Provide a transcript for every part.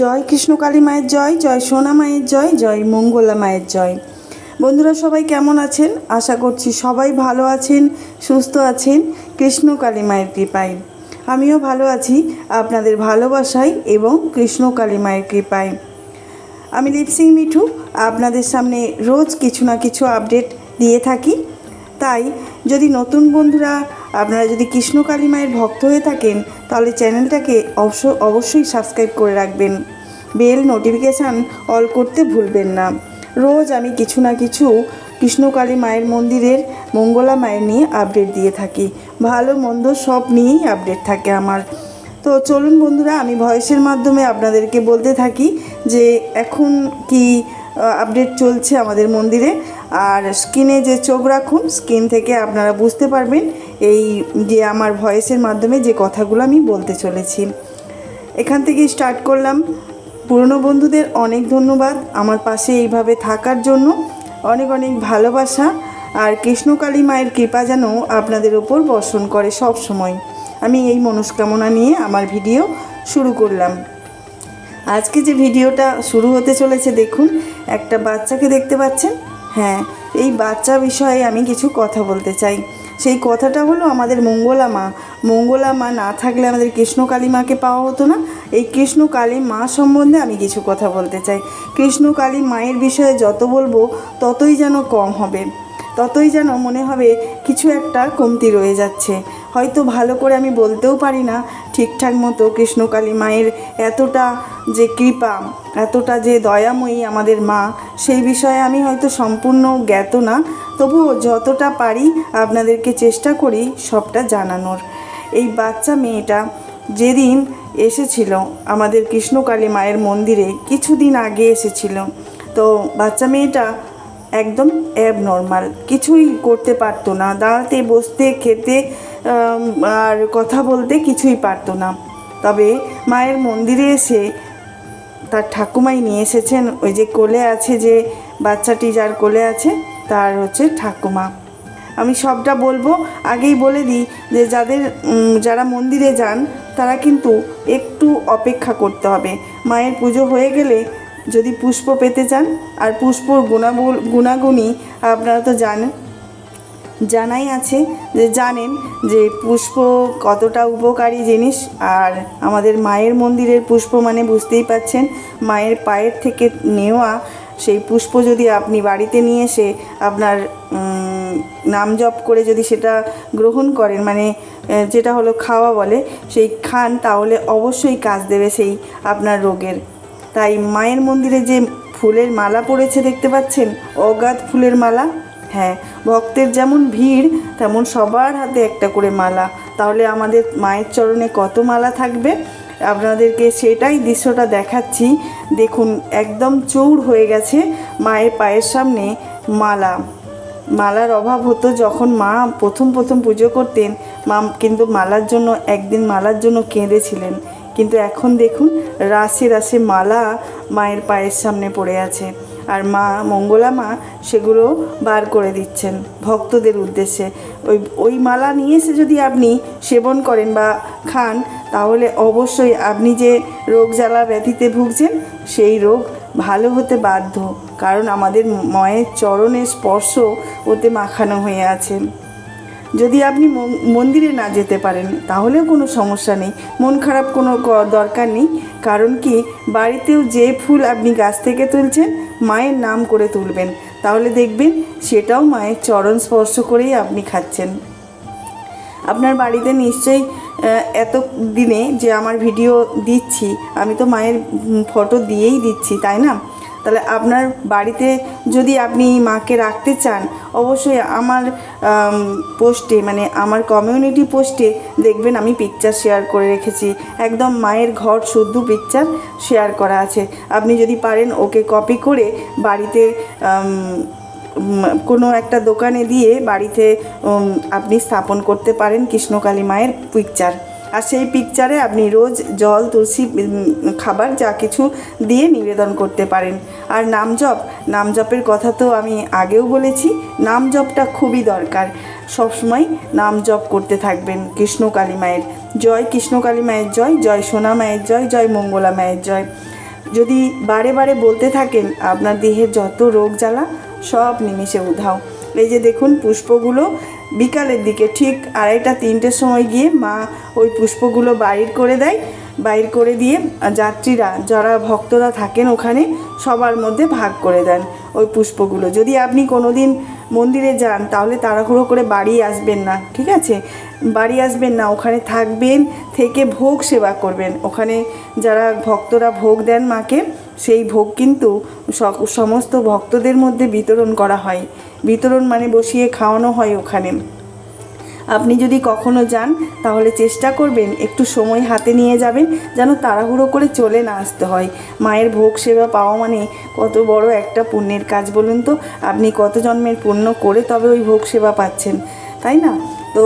জয় কৃষ্ণকালী মায়ের জয় জয় সোনা মায়ের জয় জয় মঙ্গলা মায়ের জয়। বন্ধুরা সবাই কেমন আছেন? আশা করছি সবাই ভালো আছেন, সুস্থ আছেন। কৃষ্ণকালী মায়ের কৃপায়। আমিও ভালো আছি আপনাদের ভালোবাসায় এবং কৃষ্ণকালী মায়ের কৃপায়। আমি লিপসিং মিঠু, আপনাদের সামনে রোজ কিছু না কিছু আপডেট দিয়ে থাকি। তাই যদি নতুন বন্ধুরা আপনারা যদি কৃষ্ণকালী মায়ের ভক্ত হয়ে থাকেন, তাহলে চ্যানেলটাকে অবশ্য অবশ্যই সাবস্ক্রাইব করে রাখবেন। বেল নোটিফিকেশান অল করতে ভুলবেন না। রোজ আমি কিছু না কিছু কৃষ্ণকালী মায়ের মন্দিরের মঙ্গলা মায়ের নিয়ে আপডেট দিয়ে থাকি। ভালো, মন্দ সব নিয়েই আপডেট থাকে আমার। তো চলুন বন্ধুরা, আমি ভয়েসের মাধ্যমে আপনাদেরকে বলতে থাকি যে এখন কি আপডেট চলছে আমাদের মন্দিরে। আর স্কিনে যে চোখ রাখুন, স্কিন থেকে আপনারা বুঝতে পারবেন এই যে আমার ভয়েসের মাধ্যমে যে কথাগুলো আমি বলতে চলেছি। এখান থেকে স্টার্ট করলাম। পুরনো বন্ধুদের অনেক ধন্যবাদ আমার পাশে এইভাবে থাকার জন্য। অনেক অনেক ভালোবাসা। আর কৃষ্ণকালী মায়ের কৃপা যেন আপনাদের ওপর বর্ষণ করে সব সময় আমি এই মনস্কামনা নিয়ে আমার ভিডিও শুরু করলাম। আজকে যে ভিডিওটা শুরু হতে চলেছে, দেখুন, একটা বাচ্চাকে দেখতে পাচ্ছেন। হ্যাঁ এই বাচ্চা বিষয়ে আমি কিছু কথা বলতে চাই। সেই কথাটা হলো আমাদের মঙ্গলা মা। মঙ্গলা মা না থাকলে আমাদের কৃষ্ণকালী মাকে পাওয়া হতো না। এই কৃষ্ণকালী মা সম্বন্ধে আমি কিছু কথা বলতে চাই। কৃষ্ণকালী মায়ের বিষয়ে যত বলব, ততই যেন কম হবে। ততই যেন মনে হবে কিছু একটা কমতি রয়ে যাচ্ছে। হয়তো ভালো করে আমি বলতেও পারি না ঠিকঠাক মতো কৃষ্ণকালী মায়ের এতটা যে কৃপা, এতটা যে দয়াময়ী আমাদের মা, সেই বিষয়ে আমি হয়তো সম্পূর্ণ জ্ঞাত না। তবুও যতটা পারি আপনাদেরকে চেষ্টা করি সবটা জানানোর। এই বাচ্চা মেয়েটা যেদিন এসেছিল আমাদের কৃষ্ণকালী মায়ের মন্দিরে, কিছুদিন আগে এসেছিল। তো বাচ্চা মেয়েটা একদম অ্যাব নর্মাল কিছুই করতে পারতো না। দাঁড়াতে, বসতে, খেতে আর কথা বলতে কিছুই পারতো না। তবে মায়ের মন্দিরে এসে তার ঠাকুমাই নিয়ে এসেছেন। ওই যে কোলে আছে যে বাচ্চাটি যার কোলে আছে, তার হচ্ছে ঠাকুমা। আমি সবটা বলব, আগেই বলে দিই যে যাদের যারা মন্দিরে যান, তারা কিন্তু একটু অপেক্ষা করতে হবে। মায়ের পুজো হয়ে গেলে যদি পুষ্প পেতে চান, আর পুষ্পর গুণাগুণ আপনারা তো জানেন জানাই আছে যে জানেন যে পুষ্প কতটা উপকারী জিনিস আর আমাদের মায়ের মন্দিরের পুষ্প মানে বুঝতেই পাচ্ছেন, মায়ের পায়ের থেকে নেওয়া সেই পুষ্প যদি আপনি বাড়িতে নিয়ে এসে আপনার নাম জপ করে যদি সেটা গ্রহণ করেন মানে যেটা হলো খাওয়া বলে, সেই খান তাহলে অবশ্যই কাজ দেবে সেই আপনার রোগের। তাই মায়ের মন্দিরে যে ফুলের মালা পড়েছে দেখতে পাচ্ছেন? অগাধ ফুলের মালা। হ্যাঁ ভক্তের যেমন ভিড়, তেমন সবার হাতে একটা করে মালা। তাহলে আমাদের মায়ের চরণে কত মালা থাকবে? আপনাদেরকে সেটাই দৃশ্যটা দেখাচ্ছি। দেখুন, একদম চৌড় হয়ে গেছে মায়ের পায়ের সামনে মালা। মালার অভাব হতো যখন মা প্রথম প্রথম পুজো করতেন, মা কিন্তু মালার জন্য, একদিন মালার জন্য কেঁদেছিলেন। কিন্তু এখন দেখুন, রাশি রাশি মালা মায়ের পায়ের সামনে পড়ে আছে। আর মা, মঙ্গলা মা সেগুলো বার করে দিচ্ছেন ভক্তদের উদ্দেশ্যে। ওই ওই মালা নিয়ে এসে যদি আপনি সেবন করেন বা খান, তাহলে অবশ্যই আপনি যে রোগ জ্বালা ব্যাধিতে ভুগছেন, সেই রোগ ভালো হতে বাধ্য। কারণ আমাদের মায়ের চরণের স্পর্শ ওতে মাখানো হয়ে আছে। যদি আপনি মন- মন্দিরে না যেতে পারেন, তাহলেও কোনো সমস্যা নেই। মন খারাপ কোনো দরকার নেই। কারণ কি? বাড়িতেও যে ফুল আপনি গাছ থেকে তুলছেন, মায়ের নাম করে তুলবেন। তাহলে দেখবেন সেটাও মায়ের চরণ স্পর্শ করেই আপনি খাচ্ছেন। আপনার বাড়িতে নিশ্চয়ই এত দিনে যে আমার ভিডিও দিচ্ছি, আমি তো মায়ের ফটো দিয়েই দিচ্ছি, তাই না? তাহলে আপনার বাড়িতে যদি আপনি মাকে রাখতে চান, অবশ্যই আমার পোস্টে মানে আমার কমিউনিটি পোস্টে দেখবেন আমি পিকচার শেয়ার করে রেখেছি। একদম মায়ের ঘর শুদ্ধ পিকচার শেয়ার করা আছে। আপনি যদি পারেন ওকে কপি করে বাড়িতে কোনো একটা দোকানে দিয়ে বাড়িতে আপনি স্থাপন করতে পারেন কৃষ্ণকালী মায়ের পিকচার আর সেই পিকচারে আপনি রোজ জল, তুলসী খাবার যা কিছু দিয়ে নিবেদন করতে পারেন। আর নাম জপ নাম জপের কথা তো আমি আগেও বলেছি নাম জপটা খুবই দরকার। সবসময় নাম জপ করতে থাকবেন কৃষ্ণকালী মায়ের। জয় কৃষ্ণকালী মায়ের জয় জয় সোনা মায়ের জয় জয় মঙ্গলা মায়ের জয়। যদি বারে বারে বলতে থাকেন, আপনার দেহের যত রোগ জ্বালা, সব নিমিষে উধাও। এই যে দেখুন পুষ্পগুলো বিকালের দিকে, ঠিক আড়াইটা, তিনটের সময় গিয়ে মা ওই পুষ্পগুলো বাইর করে দেয়। বাইর করে দিয়ে যাত্রীরা, যারা ভক্তরা থাকেন ওখানে, সবার মধ্যে ভাগ করে দেন ওই পুষ্পগুলো। যদি আপনি কোনো দিন মন্দিরে যান, তাহলে তাড়াহুড়ো করে বাড়ি আসবেন না, ঠিক আছে? বাড়ি আসবেন না, ওখানে থাকবেন, থেকে ভোগ সেবা করবেন। ওখানে যারা ভক্তরা ভোগ দেন মাকে সেই ভোগ কিন্তু সমস্ত ভক্তদের মধ্যে বিতরণ করা হয়। বিতরণ মানে বসিয়ে খাওয়ানো হয় ওখানে। আপনি যদি কখনো যান, তাহলে চেষ্টা করবেন একটু সময় হাতে নিয়ে যাবেন, যেন তাড়াহুড়ো করে চলে না আসতে হয়। মায়ের ভোগ সেবা পাওয়া মানে কত বড় একটা পুণ্যের কাজ বলুন তো। আপনি কত জন্মের পুণ্য করে তবে ওই ভোগ সেবা পাচ্ছেন, তাই না? তো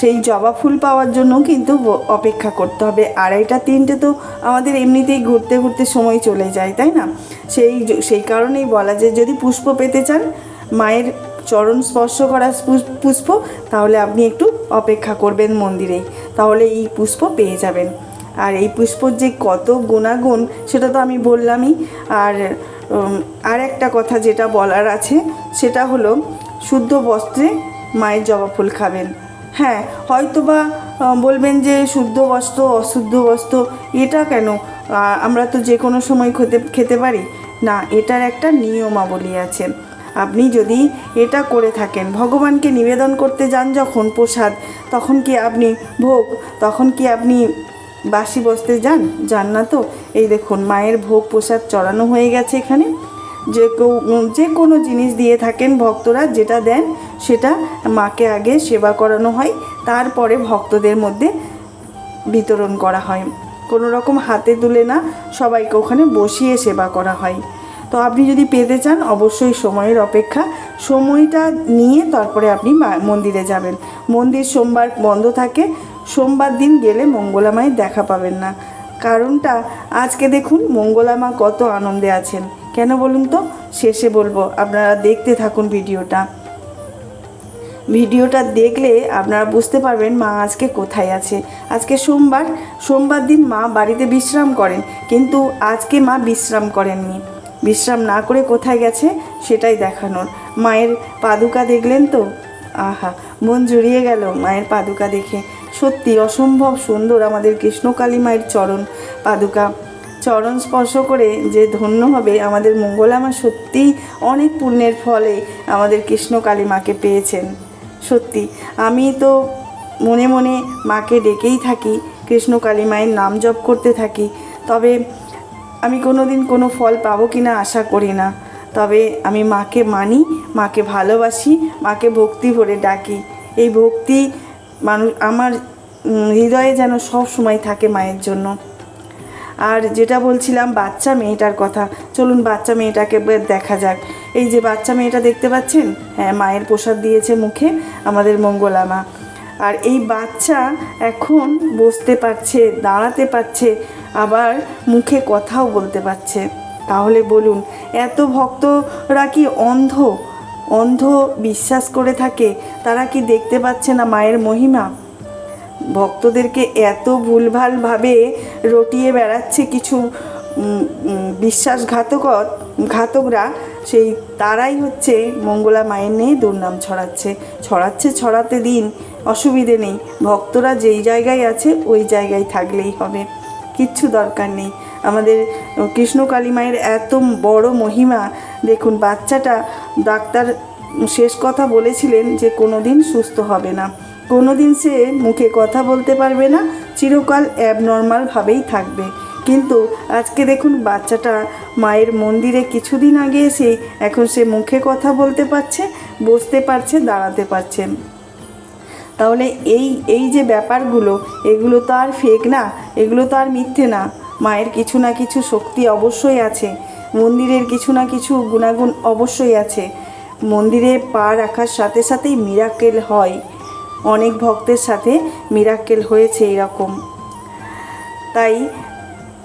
সেই জবা ফুল পাওয়ার জন্য কিন্তু অপেক্ষা করতে হবে। আড়াইটা, তিনটে তো আমাদের এমনিতেই ঘুরতে ঘুরতে সময় চলে যায়, তাই না? সেই সেই কারণেই বলা যে যদি পুষ্প পেতে চান, মায়ের চরণ স্পর্শ করা পুষ্প, তাহলে আপনি একটু অপেক্ষা করবেন মন্দিরেই তাহলে এই পুষ্প পেয়ে যাবেন। আর এই পুষ্পর যে কত গুণাগুণ, সেটা তো আমি বললামই। আর আর একটা কথা যেটা বলার আছে, সেটা হলো, শুদ্ধ বস্ত্রে মায়ের জবা ফুল খাবেন। হ্যাঁ হয়তো বা বলবেন যে শুদ্ধ বস্ত্র, অশুদ্ধ বস্ত্র, এটা কেন? আমরা তো যে কোনো সময় খেতে খেতে পারি। না, এটার একটা নিয়মাবলী আছে। আপনি যদি এটা করে থাকেন, ভগবানকে নিবেদন করতে যান যখন প্রসাদ, তখন কি আপনি ভোগ, তখন কি আপনি বাসি বসতে যান? যান না তো? এই দেখুন, মায়ের ভোগ প্রসাদ চড়ানো হয়ে গেছে এখানে। যে কেউ যে কোনো জিনিস দিয়ে থাকেন ভক্তরা, যেটা দেন সেটা মাকে আগে সেবা করানো হয়, তারপরে ভক্তদের মধ্যে বিতরণ করা হয়। কোনো রকম হাতে তুলে না সবাইকে ওখানে বসিয়ে সেবা করা হয়। তো আপনি যদি পেতে চান, অবশ্যই সময়ের অপেক্ষা। সময়টা নিয়ে তারপরে আপনি মন্দিরে যাবেন। মন্দির সোমবার বন্ধ থাকে, সোমবার দিন গেলে মঙ্গলা মায়ের দেখা পাবেন না। কারণটা, আজকে দেখুন, মঙ্গলা মা কত আনন্দে আছেন। কেন বলুন তো? শেষে বলব, আপনারা দেখতে থাকুন ভিডিওটা। ভিডিওটা দেখলে আপনারা বুঝতে পারবেন মা আজকে কোথায় আছে। আজকে সোমবার সোমবার দিন মা বাড়িতে বিশ্রাম করেন, কিন্তু আজকে মা বিশ্রাম করেননি। বিশ্রাম না করে কোথায় গেছে সেটাই দেখানোর। মায়ের পাদুকা দেখলেন তো? আহা, মন জুড়িয়ে গেল মায়ের পাদুকা দেখে। সত্যি অসম্ভব সুন্দর আমাদের কৃষ্ণকালী মায়ের চরণ পাদুকা। চরণ স্পর্শ করে যে ধন্য হবে, আমাদের মঙ্গলামা সত্যিই অনেক পুণ্যের ফলে আমাদের কৃষ্ণ কালী মাকে পেয়েছেন। সত্যি, আমি তো মনে মনে মাকে ডেকেই থাকি, কৃষ্ণ কালী মায়ের নাম জপ করতে থাকি, তবে আমি কোনো দিন কোনো ফল পাবো কি না আশা করি না। তবে আমি মাকে মানি, মাকে ভালোবাসি, মাকে ভক্তি ভরে ডাকি। এই ভক্তি মানুষ, আমার হৃদয়ে যেন সব সময় থাকে মায়ের জন্য। আর যেটা বলছিলাম বাচ্চা মেয়েটার কথা, চলুন বাচ্চা মেয়েটাকে দেখা যাক। এই যে বাচ্চা মেয়েটা দেখতে পাচ্ছেন? হ্যাঁ মায়ের প্রসাদ দিয়েছে মুখে আমাদের মঙ্গলামা। আর এই বাচ্চা এখন বসতে পারছে, দাঁড়াতে পারছে, আবার মুখে কথাও বলতে পারছে। তাহলে বলুন, এত ভক্তরা কি অন্ধ? অন্ধ বিশ্বাস করে থাকে? তারা কি দেখতে পাচ্ছে না মায়ের মহিমা? ভক্তদেরকে এত ভুলভালভাবে রটিয়ে বেড়াচ্ছে কিছু বিশ্বাসঘাতক ঘাতকরা, সেই তারাই হচ্ছে মঙ্গলা মায়ের নিয়ে দুর্নাম ছড়াচ্ছে। ছড়াচ্ছে ছড়াতে দিন, অসুবিধে নেই। ভক্তরা যেই জায়গায় আছে, ওই জায়গায় থাকলেই হবে। কিচ্ছু দরকার নেই। আমাদের কৃষ্ণ কালী মায়ের এত বড় মহিমা, দেখুন, বাচ্চাটা ডাক্তার শেষ কথা বলেছিলেন যে কোনো দিন সুস্থ হবে না। কোনো দিন সে মুখে কথা বলতে পারবে না, চিরকাল অ্যাবনর্মালভাবেই থাকবে। কিন্তু আজকে দেখুন বাচ্চাটা মায়ের মন্দিরে কিছুদিন আগে এসে এখন সে মুখে কথা বলতে পারছে, বসতে পারছে, দাঁড়াতে পারছে। তাহলে এই এই যে ব্যাপারগুলো, এগুলো তো আর ফেক না, এগুলো তো আর মিথ্যে না। মায়ের কিছু না কিছু শক্তি অবশ্যই আছে, মন্দিরের কিছু না কিছু গুণাগুণ অবশ্যই আছে। মন্দিরে পা রাখার সাথে সাথেই মিরাকেল হয়। অনেক ভক্তের সাথে মিরাক্কেল হয়েছে এরকম। তাই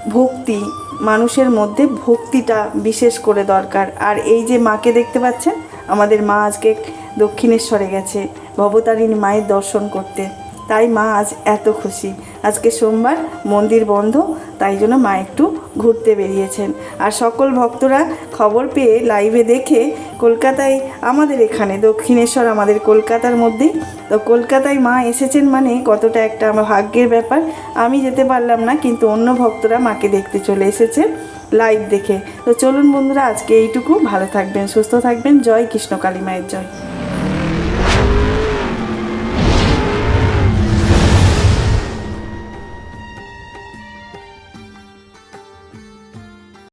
ভক্তি মানুষের মধ্যে ভক্তিটা বিশেষ করে দরকার। আর এই যে মাকে দেখতে পাচ্ছেন, আমাদের মা আজকে দক্ষিণেশ্বরে গেছে ভবতারিণী মায়ের দর্শন করতে। তাই মা আজ এত খুশি। আজকে সোমবার মন্দির বন্ধ, তাই জন্য মা একটু ঘুরতে বেরিয়েছেন। আর সকল ভক্তরা খবর পেয়ে লাইভে দেখে কলকাতায় আমাদের এখানে, দক্ষিণেশ্বর আমাদের কলকাতার মধ্যেই তো কলকাতায় মা এসেছেন মানে কতটা একটা আমার ভাগ্যের ব্যাপার। আমি যেতে পারলাম না, কিন্তু অন্য ভক্তরা মাকে দেখতে চলে এসেছে লাইভ দেখে। তো চলুন বন্ধুরা, আজকে এইটুকু। ভালো থাকবেন, সুস্থ থাকবেন। জয় কৃষ্ণ কালী মায়ের জয়।